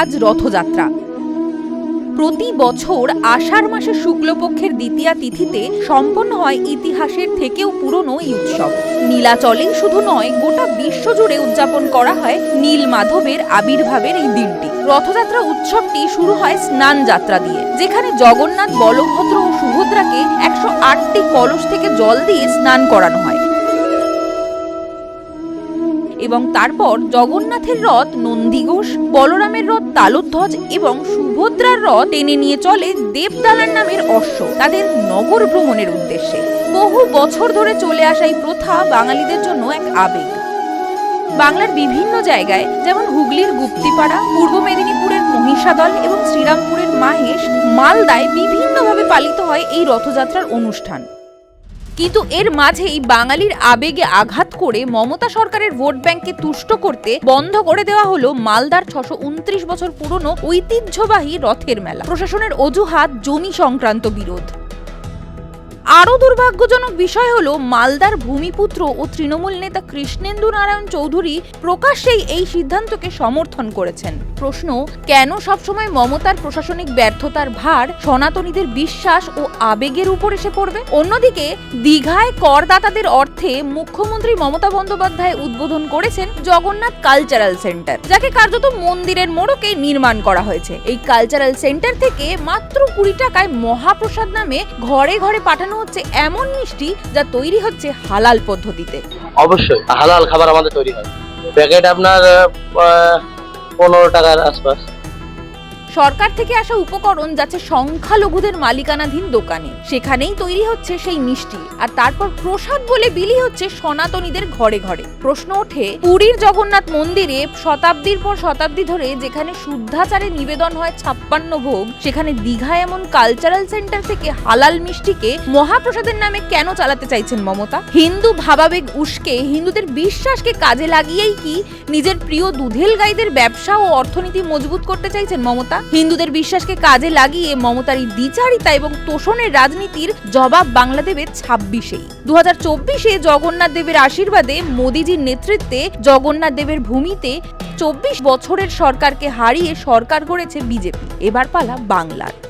আজ রথযাত্রা। প্রতি বছর আষাঢ় মাসে শুক্লপক্ষের দ্বিতীয়া তিথিতে সম্পন্ন হয় ইতিহাসের থেকেও পুরনো এই উৎসব। নীলাচলেই শুধু নয়, গোটা বিশ্ব জুড়ে উদযাপন করা হয় নীল মাধবের আবির্ভাবের এই দিনটি। রথযাত্রা উৎসবটি শুরু হয় স্নান যাত্রা দিয়ে, যেখানে জগন্নাথ, বলভদ্র ও সুভদ্রাকে একশো আটটি কলস থেকে জল দিয়ে স্নান করানো হয়। এবং তারপর জগন্নাথের রথ, নন্দীঘোষ, বলরামের রথ, তালোধ্বজ এবং সুভদ্রার রথ টেনে নিয়ে চলে দেবদালার নামের অশ্ব, তাদের নগর ভ্রমণের উদ্দেশ্যে। বহু বছর ধরে চলে আসা এই প্রথা বাঙালিদের জন্য এক আবেগ। বাংলার বিভিন্ন জায়গায়, যেমন হুগলির গুপ্তিপাড়া, পূর্ব মেদিনীপুরের মহিষাদল এবং শ্রীরামপুরের মাহেশ, মালদায় বিভিন্নভাবে পালিত হয় এই রথযাত্রার অনুষ্ঠান। কিন্তু এর মাঝেই বাঙালির আবেগে আঘাত করে মমতা সরকারের ভোট ব্যাংককে তুষ্ট করতে বন্ধ করে দেওয়া হলো মালদার ছশো উনত্রিশ বছর পুরনো ঐতিহ্যবাহী রথের মেলা। প্রশাসনের অজুহাত জমি সংক্রান্ত বিরোধ। আরও দুর্ভাগ্যজনক বিষয় হলো, মালদার ভূমিপুত্র ও তৃণমূল নেতা কৃষ্ণেন্দু নারায়ণ চৌধুরী প্রকাশ্যেই এই সিদ্ধান্তকে সমর্থন করেছেন। প্রশ্ন, কেন সবসময় মমতার প্রশাসনিক ব্যর্থতার ভার সনাতনীদের বিশ্বাস ও আবেগের উপর এসে পড়বে? অন্যদিকে, দীঘায় করদাতাদের অর্থে মুখ্যমন্ত্রী মমতা বন্দ্যোপাধ্যায় উদ্বোধন করেছেন জগন্নাথ কালচারাল সেন্টার, যাকে কার্যত মন্দিরের মোড়কে নির্মাণ করা হয়েছে। এই কালচারাল সেন্টার থেকে মাত্র কুড়ি টাকায় মহাপ্রসাদ নামে ঘরে ঘরে পাঠানো হচ্ছে এমন মিষ্টি যা তৈরি হচ্ছে হালাল পদ্ধতিতে। অবশ্যই, হালাল খাবার আমাদের তৈরি হয়। প্যাকেট আপনার পনেরো টাকার আশপাশ। সরকার থেকে আসা উপকরণ যাচ্ছে সংখ্যালঘুদের মালিকানাধীন দোকানে। সেখানেই তৈরি হচ্ছে সেই মিষ্টি। আর তারপর প্রসাদ বলে বিলি হচ্ছে সনাতনীদের ঘরে ঘরে। প্রশ্ন ওঠে, পুরীর জগন্নাথ মন্দিরে শতাব্দীর পর শতাব্দী ধরে যেখানে শুদ্ধাচারে নিবেদন হয় ছাপ্পান্ন ভোগ, সেখানে দীঘা এমন কালচারাল সেন্টার থেকে হালাল মিষ্টিকে মহাপ্রসাদের নামে কেন চালাতে চাইছেন মমতা? হিন্দু ভাবাবেগ উস্কে, হিন্দুদের বিশ্বাসকে কাজে লাগিয়েই কি নিজের প্রিয় দুধেল গাইদের ব্যবসা ও অর্থনীতি মজবুত করতে চাইছেন মমতা? হিন্দুদের বিশ্বাসকে কাজে লাগিয়ে মমতার এই দ্বিচারিতা এবং তোষণের রাজনীতির জবাব বাংলা দেবে ছাব্বিশেই। দু হাজার চব্বিশে জগন্নাথ দেবের আশীর্বাদে মোদিজির নেতৃত্বে জগন্নাথ দেবের ভূমিতে চব্বিশ বছরের সরকারকে হারিয়ে সরকার গড়েছে বিজেপি। এবার পালা বাংলার।